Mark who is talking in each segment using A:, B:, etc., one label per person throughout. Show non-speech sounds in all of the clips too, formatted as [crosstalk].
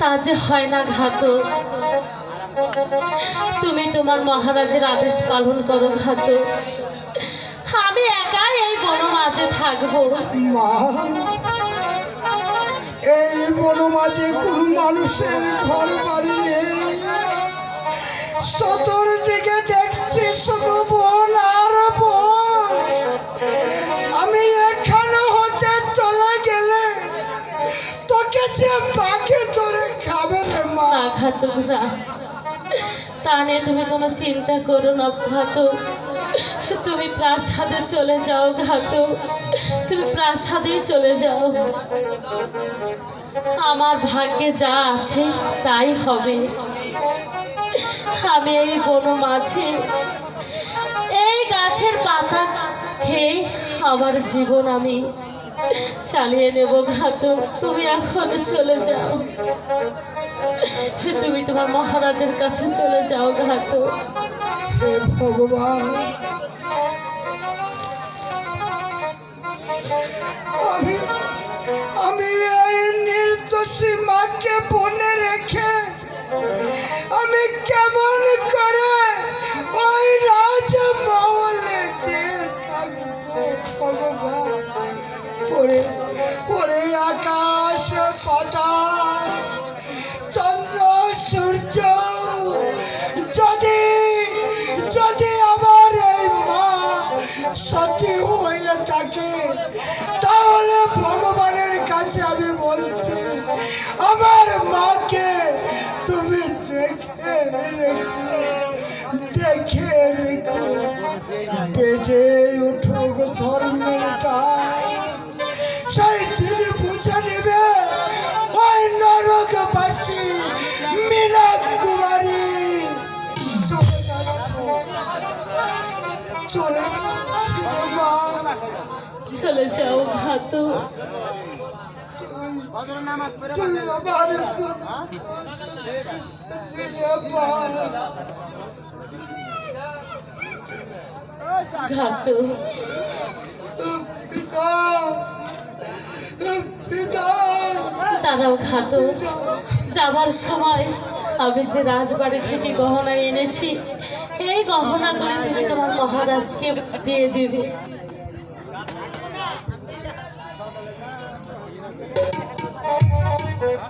A: তা যে হয় না ঘাতক। তুমি তোমার মহারাজের আদেশ পালন করো ঘাতক। আমি একাই এই বন মাঝে থাকব।
B: মা, এই বনমাঝে কোন মানুষের ঘর বাড়ি নেই। চতুর্দিকে দেখছি শুধু বন আর বন।
A: ঘাতক না তা নিয়ে তুমি কোনো চিন্তা করো না ঘাতক তুমি প্রাসাদে চলে যাও, ঘাতক। তুমি প্রাসাদেই চলে যাও। আমার ভাগ্যে যা আছে, তাই হবে। আমি এই বন মাঝে, এই গাছের পাতা খেয়ে আমার জীবন আমি চালিয়ে নেব, ঘাতক। তুমি এখন চলে যাও। [laughs] তুমি তোমার মহারাজের কাছে চলে যাও ঘাতক
B: ভগবান। আমি আমি এই নির্দোষী মাকে বনে রেখে আমি কেমন করে রেখো বেজে উঠুক ধর্মের টান সেই তিনি বুঝে নেবে, ওই নরকবাসী মীনা কুমারী। চলে চলে
A: যাও ঘাতক
B: পিতা পিতা
A: যাবার সময় আমি যে রাজবাড়ি থেকে গহনা এনেছি, এই গহনাগুলি তুমি তোমার মহারাজকে দিয়ে দিবে।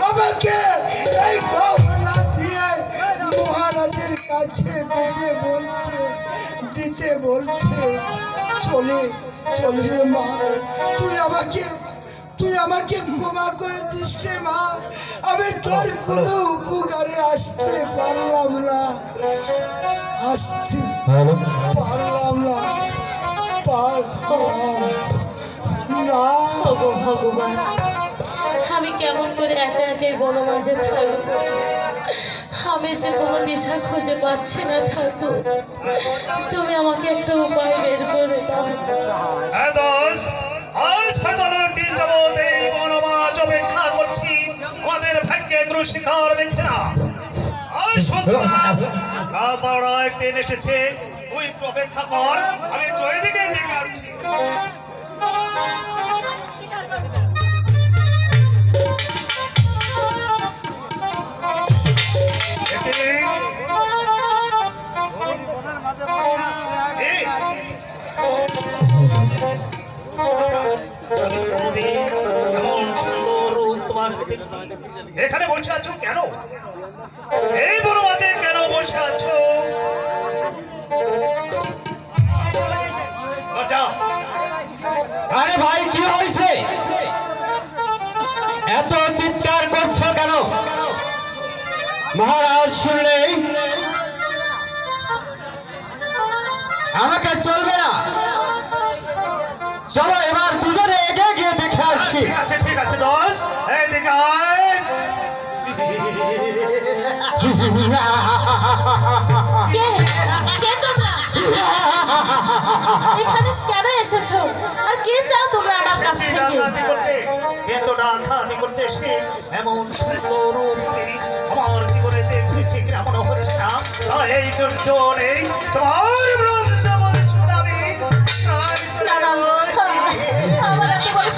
B: আমাকে এই গহনা দিয়ে মহারাজের কাছে দিতে বলছে দিতে বলছে চলে চলে রে মা তুই আমাকে তুই আমাকে ক্ষমা করে দিস রে মা। আমি তোর কোনো উপকারে আসতে পারলাম না আসতে পারলাম না পারলাম না।
A: ভগবান। আমি কেমন করে একা একা এই বনমাঝে থাকব? আমি যে কোনো দিশা খুঁজে পাচ্ছি না, ঠাকুর। তুমি আমাকে একটা উপায় বের করে দাও।
C: হ্যাঁ অপেক্ষা করছি। না। রাত এসেছে। একটু অপেক্ষা কর এখানে বসে আছো কেন? এই মাঝে কেন বসে আছো?
D: আরে ভাই, কি হয়েছে? এত চিৎকার করছ কেন? মহারাজ শুনলেই
A: এখানে কেন এসেছ আর কে চাও তোমরা আমার কাছ থেকে
C: ডাকাতি করতে এসে এমন সুন্দর রূপ আমার জীবনে দেখেছি কেমন হচ্ছে না এই দুর্জনে তোমার।
A: আমার এত বড়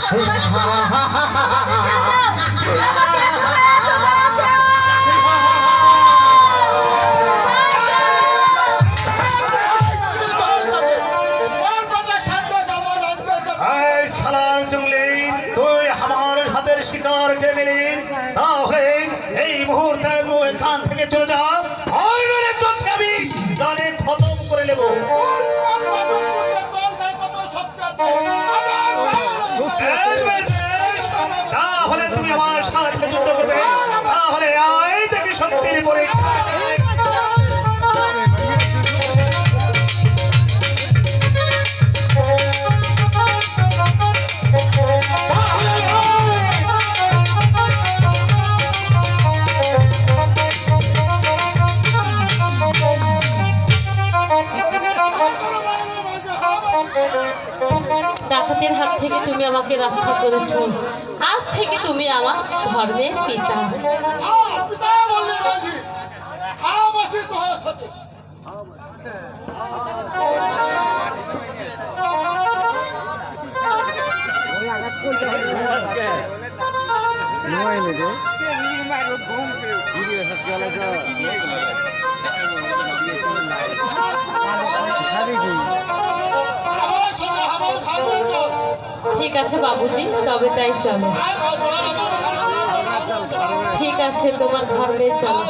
C: শিকার তাহলে এই মুহূর্তে এখান থেকে চলে যাও। আমি। গানে খতম করে নেব। তাহলে তুমি আমার সাথে যুদ্ধ করবে। তাহলে আয় থেকে শক্তির পরীক্ষা।
A: ডাকাতের হাত থেকে তুমি আমাকে রক্ষা করেছ। আজ থেকে তুমি আমার ধর্মের পিতা। ঠিক আছে বাবুজি তবে তাই চলো ঠিক আছে তোমার ধর্মে চলো